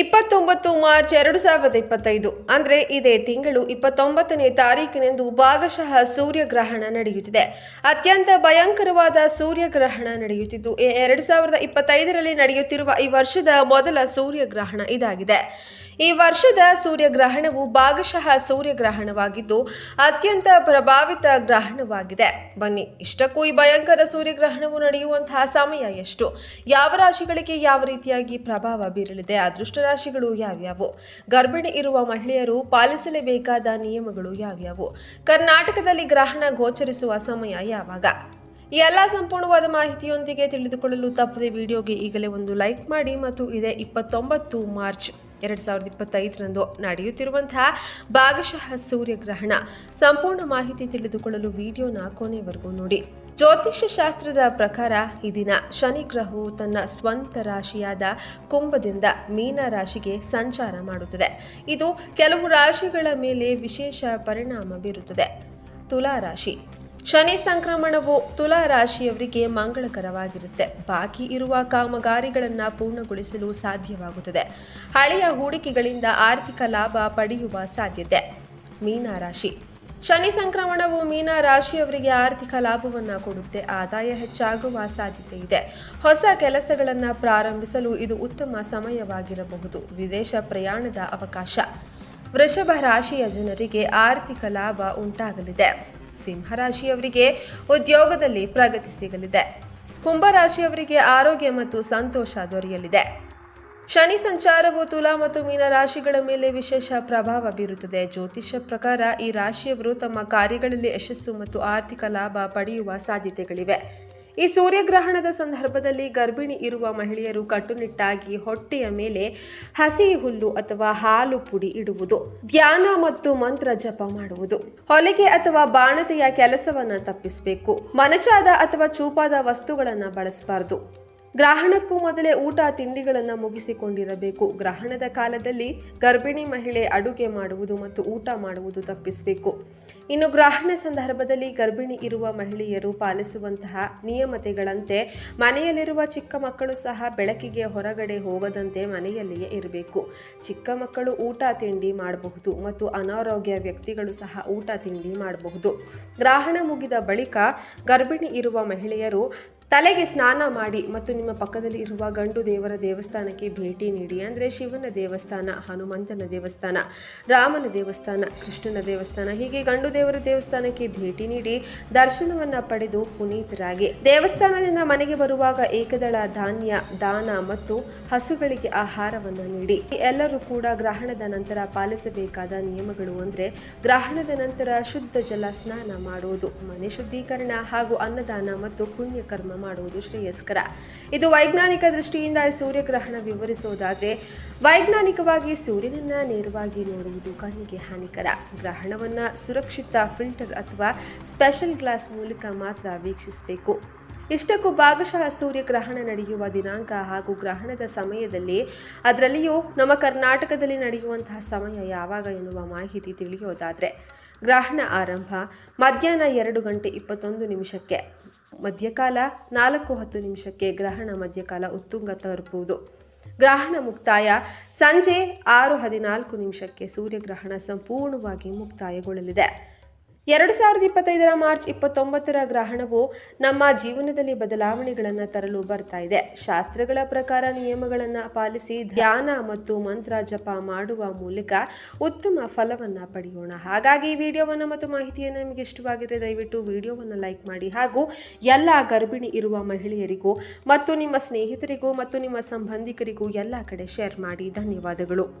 ಇಪ್ಪತ್ತೊಂಬತ್ತು ಮಾರ್ಚ್ ಎರಡು ಸಾವಿರದ ಇಪ್ಪತ್ತೈದು, ಅಂದರೆ ಇದೇ ತಿಂಗಳು ಇಪ್ಪತ್ತೊಂಬತ್ತನೇ ತಾರೀಕಿನಂದು ಭಾಗಶಃ ಸೂರ್ಯಗ್ರಹಣ ನಡೆಯುತ್ತಿದೆ. ಅತ್ಯಂತ ಭಯಂಕರವಾದ ಸೂರ್ಯಗ್ರಹಣ ನಡೆಯುತ್ತಿದ್ದು ಎರಡು ಸಾವಿರದ ಇಪ್ಪತ್ತೈದರಲ್ಲಿ ನಡೆಯುತ್ತಿರುವ ಈ ವರ್ಷದ ಮೊದಲ ಸೂರ್ಯಗ್ರಹಣ ಇದಾಗಿದೆ. ಈ ವರ್ಷದ ಸೂರ್ಯಗ್ರಹಣವು ಭಾಗಶಃ ಸೂರ್ಯಗ್ರಹಣವಾಗಿದ್ದು, ಅತ್ಯಂತ ಪ್ರಭಾವಿತ ಗ್ರಹಣವಾಗಿದೆ. ಬನ್ನಿ, ಇಷ್ಟಕ್ಕೂ ಈ ಭಯಂಕರ ಸೂರ್ಯಗ್ರಹಣವು ನಡೆಯುವಂತಹ ಸಮಯ ಎಷ್ಟು? ಯಾವ ರಾಶಿಗಳಿಗೆ ಯಾವ ರೀತಿಯಾಗಿ ಪ್ರಭಾವ ಬೀರಲಿದೆ? ಅದೃಷ್ಟ ರಾಶಿಗಳು ಯಾವ್ಯಾವು? ಗರ್ಭಿಣಿ ಇರುವ ಮಹಿಳೆಯರು ಪಾಲಿಸಲೇಬೇಕಾದ ನಿಯಮಗಳು ಯಾವ್ಯಾವು? ಕರ್ನಾಟಕದಲ್ಲಿ ಗ್ರಹಣ ಗೋಚರಿಸುವ ಸಮಯ ಯಾವಾಗ? ಈ ಎಲ್ಲ ಸಂಪೂರ್ಣವಾದ ಮಾಹಿತಿಯೊಂದಿಗೆ ತಿಳಿದುಕೊಳ್ಳಲು ತಪ್ಪದೆ ವಿಡಿಯೋಗೆ ಈಗಲೇ ಒಂದು ಲೈಕ್ ಮಾಡಿ ಮತ್ತು ಇದೇ ಇಪ್ಪತ್ತೊಂಬತ್ತು ಮಾರ್ಚ್ ಎರಡು ಸಾವಿರದ ಇಪ್ಪತ್ತೈದರಂದು ನಡೆಯುತ್ತಿರುವಂತಹ ಭಾಗಶಃ ಸೂರ್ಯಗ್ರಹಣ. ಸಂಪೂರ್ಣ ಮಾಹಿತಿ ತಿಳಿದುಕೊಳ್ಳಲು ವಿಡಿಯೋನ ಕೊನೆವರೆಗೂ ನೋಡಿ. ಜ್ಯೋತಿಷ್ಯ ಶಾಸ್ತ್ರದ ಪ್ರಕಾರ ಈ ದಿನ ಶನಿ ಗ್ರಹವು ತನ್ನ ಸ್ವಂತ ರಾಶಿಯಾದ ಕುಂಭದಿಂದ ಮೀನ ರಾಶಿಗೆ ಸಂಚಾರ ಮಾಡುತ್ತದೆ. ಇದು ಕೆಲವು ರಾಶಿಗಳ ಮೇಲೆ ವಿಶೇಷ ಪರಿಣಾಮ ಬೀರುತ್ತದೆ. ತುಲಾ ರಾಶಿ. ಶನಿ ಸಂಕ್ರಮಣವು ತುಲಾ ರಾಶಿಯವರಿಗೆ ಮಂಗಳಕರವಾಗಿರುತ್ತೆ. ಬಾಕಿ ಇರುವ ಕಾಮಗಾರಿಗಳನ್ನು ಪೂರ್ಣಗೊಳಿಸಲು ಸಾಧ್ಯವಾಗುತ್ತದೆ. ಹಳೆಯ ಹೂಡಿಕೆಗಳಿಂದ ಆರ್ಥಿಕ ಲಾಭ ಪಡೆಯುವ ಸಾಧ್ಯತೆ. ಮೀನ ರಾಶಿ. ಶನಿ ಸಂಕ್ರಮಣವು ಮೀನ ರಾಶಿಯವರಿಗೆ ಆರ್ಥಿಕ ಲಾಭವನ್ನು ಕೊಡುತ್ತೆ, ಆದಾಯ ಹೆಚ್ಚಾಗುವ ಸಾಧ್ಯತೆ ಇದೆ. ಹೊಸ ಕೆಲಸಗಳನ್ನು ಪ್ರಾರಂಭಿಸಲು ಇದು ಉತ್ತಮ ಸಮಯವಾಗಿರಬಹುದು. ವಿದೇಶ ಪ್ರಯಾಣದ ಅವಕಾಶ. ವೃಷಭ ರಾಶಿಯ ಜನರಿಗೆ ಆರ್ಥಿಕ ಲಾಭ ಉಂಟಾಗಲಿದೆ. ಸಿಂಹರಾಶಿಯವರಿಗೆ ಉದ್ಯೋಗದಲ್ಲಿ ಪ್ರಗತಿ ಸಿಗಲಿದೆ. ಕುಂಭರಾಶಿಯವರಿಗೆ ಆರೋಗ್ಯ ಮತ್ತು ಸಂತೋಷ ದೊರೆಯಲಿದೆ. ಶನಿ ಸಂಚಾರವು ತುಲಾ ಮತ್ತು ಮೀನ ರಾಶಿಗಳ ಮೇಲೆ ವಿಶೇಷ ಪ್ರಭಾವ ಬೀರುತ್ತದೆ. ಜ್ಯೋತಿಷ್ಯ ಪ್ರಕಾರ ಈ ರಾಶಿಯವರು ತಮ್ಮ ಕಾರ್ಯಗಳಲ್ಲಿ ಯಶಸ್ಸು ಮತ್ತು ಆರ್ಥಿಕ ಲಾಭ ಪಡೆಯುವ ಸಾಧ್ಯತೆಗಳಿವೆ. ಈ ಸೂರ್ಯಗ್ರಹಣದ ಸಂದರ್ಭದಲ್ಲಿ ಗರ್ಭಿಣಿ ಇರುವ ಮಹಿಳೆಯರು ಕಟ್ಟುನಿಟ್ಟಾಗಿ ಹೊಟ್ಟೆಯ ಮೇಲೆ ಹಸಿ ಹುಲ್ಲು ಅಥವಾ ಹಾಲು ಪುಡಿ ಇಡುವುದು, ಧ್ಯಾನ ಮತ್ತು ಮಂತ್ರ ಜಪ ಮಾಡುವುದು, ಹೊಲಿಗೆ ಅಥವಾ ಬಾಣತೆಯ ಕೆಲಸವನ್ನು ತಪ್ಪಿಸಬೇಕು, ಮನಚಾದ ಅಥವಾ ಚೂಪಾದ ವಸ್ತುಗಳನ್ನು ಬಳಸಬಾರದು. ಗ್ರಹಣಕ್ಕೂ ಮೊದಲೇ ಊಟ ತಿಂಡಿಗಳನ್ನು ಮುಗಿಸಿಕೊಂಡಿರಬೇಕು. ಗ್ರಹಣದ ಕಾಲದಲ್ಲಿ ಗರ್ಭಿಣಿ ಮಹಿಳೆ ಅಡುಗೆ ಮಾಡುವುದು ಮತ್ತು ಊಟ ಮಾಡುವುದು ತಪ್ಪಿಸಬೇಕು. ಇನ್ನು ಗ್ರಹಣ ಸಂದರ್ಭದಲ್ಲಿ ಗರ್ಭಿಣಿ ಇರುವ ಮಹಿಳೆಯರು ಪಾಲಿಸುವಂತಹ ನಿಯಮತೆಗಳಂತೆ ಮನೆಯಲ್ಲಿರುವ ಚಿಕ್ಕ ಮಕ್ಕಳು ಸಹ ಬೆಳಕಿಗೆ ಹೊರಗಡೆ ಹೋಗದಂತೆ ಮನೆಯಲ್ಲಿಯೇ ಇರಬೇಕು. ಚಿಕ್ಕ ಮಕ್ಕಳು ಊಟ ತಿಂಡಿ ಮಾಡಬಹುದು ಮತ್ತು ಅನಾರೋಗ್ಯ ವ್ಯಕ್ತಿಗಳು ಸಹ ಊಟ ತಿಂಡಿ ಮಾಡಬಹುದು. ಗ್ರಹಣ ಮುಗಿದ ಬಳಿಕ ಗರ್ಭಿಣಿ ಇರುವ ಮಹಿಳೆಯರು ತಲೆಗೆ ಸ್ನಾನ ಮಾಡಿ ಮತ್ತು ನಿಮ್ಮ ಪಕ್ಕದಲ್ಲಿ ಇರುವ ಗಂಡು ದೇವರ ದೇವಸ್ಥಾನಕ್ಕೆ ಭೇಟಿ ನೀಡಿ. ಅಂದರೆ ಶಿವನ ದೇವಸ್ಥಾನ, ಹನುಮಂತನ ದೇವಸ್ಥಾನ, ರಾಮನ ದೇವಸ್ಥಾನ, ಕೃಷ್ಣನ ದೇವಸ್ಥಾನ, ಹೀಗೆ ಗಂಡು ದೇವರ ದೇವಸ್ಥಾನಕ್ಕೆ ಭೇಟಿ ನೀಡಿ ದರ್ಶನವನ್ನು ಪಡೆದು ಪುನೀತರಾಗಿ. ದೇವಸ್ಥಾನದಿಂದ ಮನೆಗೆ ಬರುವಾಗ ಏಕದಳ ಧಾನ್ಯ, ದಾನ ಮತ್ತು ಹಸುಗಳಿಗೆ ಆಹಾರವನ್ನು ನೀಡಿ. ಎಲ್ಲರೂ ಕೂಡ ಗ್ರಹಣದ ನಂತರ ಪಾಲಿಸಬೇಕಾದ ನಿಯಮಗಳು ಅಂದರೆ ಗ್ರಹಣದ ನಂತರ ಶುದ್ಧ ಜಲ ಸ್ನಾನ ಮಾಡುವುದು. ಮನೆ ಶುದ್ಧೀಕರಣ ಹಾಗೂ ಅನ್ನದಾನ ಮತ್ತು ಪುಣ್ಯ ಕರ್ಮ ಮಾಡುವುದು ಶ್ರೇಯಸ್ಕರ. ಇದು ವೈಜ್ಞಾನಿಕ ದೃಷ್ಟಿಯಿಂದ ಸೂರ್ಯಗ್ರಹಣ ವಿವರಿಸುವುದಾದರೆ, ವೈಜ್ಞಾನಿಕವಾಗಿ ಸೂರ್ಯನನ್ನ ನೇರವಾಗಿ ನೋಡುವುದು ಕಣ್ಣಿಗೆ ಹಾನಿಕರ. ಗ್ರಹಣವನ್ನ ಸುರಕ್ಷಿತ ಫಿಲ್ಟರ್ ಅಥವಾ ಸ್ಪೆಷಲ್ ಗ್ಲಾಸ್ ಮೂಲಕ ಮಾತ್ರ ವೀಕ್ಷಿಸಬೇಕು. ಇಷ್ಟಕ್ಕೂ ಭಾಗಶಃ ಸೂರ್ಯಗ್ರಹಣ ನಡೆಯುವ ದಿನಾಂಕ ಹಾಗೂ ಗ್ರಹಣದ ಸಮಯದಲ್ಲಿ ಅದರಲ್ಲಿಯೂ ನಮ್ಮ ಕರ್ನಾಟಕದಲ್ಲಿ ನಡೆಯುವಂತಹ ಸಮಯ ಯಾವಾಗ ಎನ್ನುವ ಮಾಹಿತಿ ತಿಳಿಯೋದಾದರೆ ಗ್ರಹಣ ಆರಂಭ ಮಧ್ಯಾಹ್ನ ಎರಡು ಗಂಟೆ ಇಪ್ಪತ್ತೊಂದು ನಿಮಿಷಕ್ಕೆ. ಮಧ್ಯಕಾಲ ನಾಲ್ಕು ಹತ್ತು ನಿಮಿಷಕ್ಕೆ ಗ್ರಹಣ ಮಧ್ಯಕಾಲ ಉತ್ತುಂಗ ತಲುಪುವುದು ಗ್ರಹಣ ಮುಕ್ತಾಯ ಸಂಜೆ ಆರು ಹದಿನಾಲ್ಕು ನಿಮಿಷಕ್ಕೆ ಸೂರ್ಯಗ್ರಹಣ ಸಂಪೂರ್ಣವಾಗಿ ಮುಕ್ತಾಯಗೊಳ್ಳಲಿದೆ. ಎರಡು ಸಾವಿರದ ಇಪ್ಪತ್ತೈದರ ಮಾರ್ಚ್ ಇಪ್ಪತ್ತೊಂಬತ್ತರ ಗ್ರಹಣವು ನಮ್ಮ ಜೀವನದಲ್ಲಿ ಬದಲಾವಣೆಗಳನ್ನು ತರಲು ಬರ್ತಾ ಇದೆ. ಶಾಸ್ತ್ರಗಳ ಪ್ರಕಾರ ನಿಯಮಗಳನ್ನು ಪಾಲಿಸಿ ಧ್ಯಾನ ಮತ್ತು ಮಂತ್ರ ಜಪ ಮಾಡುವ ಮೂಲಕ ಉತ್ತಮ ಫಲವನ್ನು ಪಡೆಯೋಣ. ಹಾಗಾಗಿ ಈ ವಿಡಿಯೋವನ್ನು ಮತ್ತು ಮಾಹಿತಿಯನ್ನು ನಿಮಗೆ ಇಷ್ಟವಾಗಿದ್ದರೆ ದಯವಿಟ್ಟು ವಿಡಿಯೋವನ್ನು ಲೈಕ್ ಮಾಡಿ ಹಾಗೂ ಎಲ್ಲ ಗರ್ಭಿಣಿ ಇರುವ ಮಹಿಳೆಯರಿಗೂ ಮತ್ತು ನಿಮ್ಮ ಸ್ನೇಹಿತರಿಗೂ ಮತ್ತು ನಿಮ್ಮ ಸಂಬಂಧಿಕರಿಗೂ ಎಲ್ಲ ಕಡೆ ಶೇರ್ ಮಾಡಿ. ಧನ್ಯವಾದಗಳು.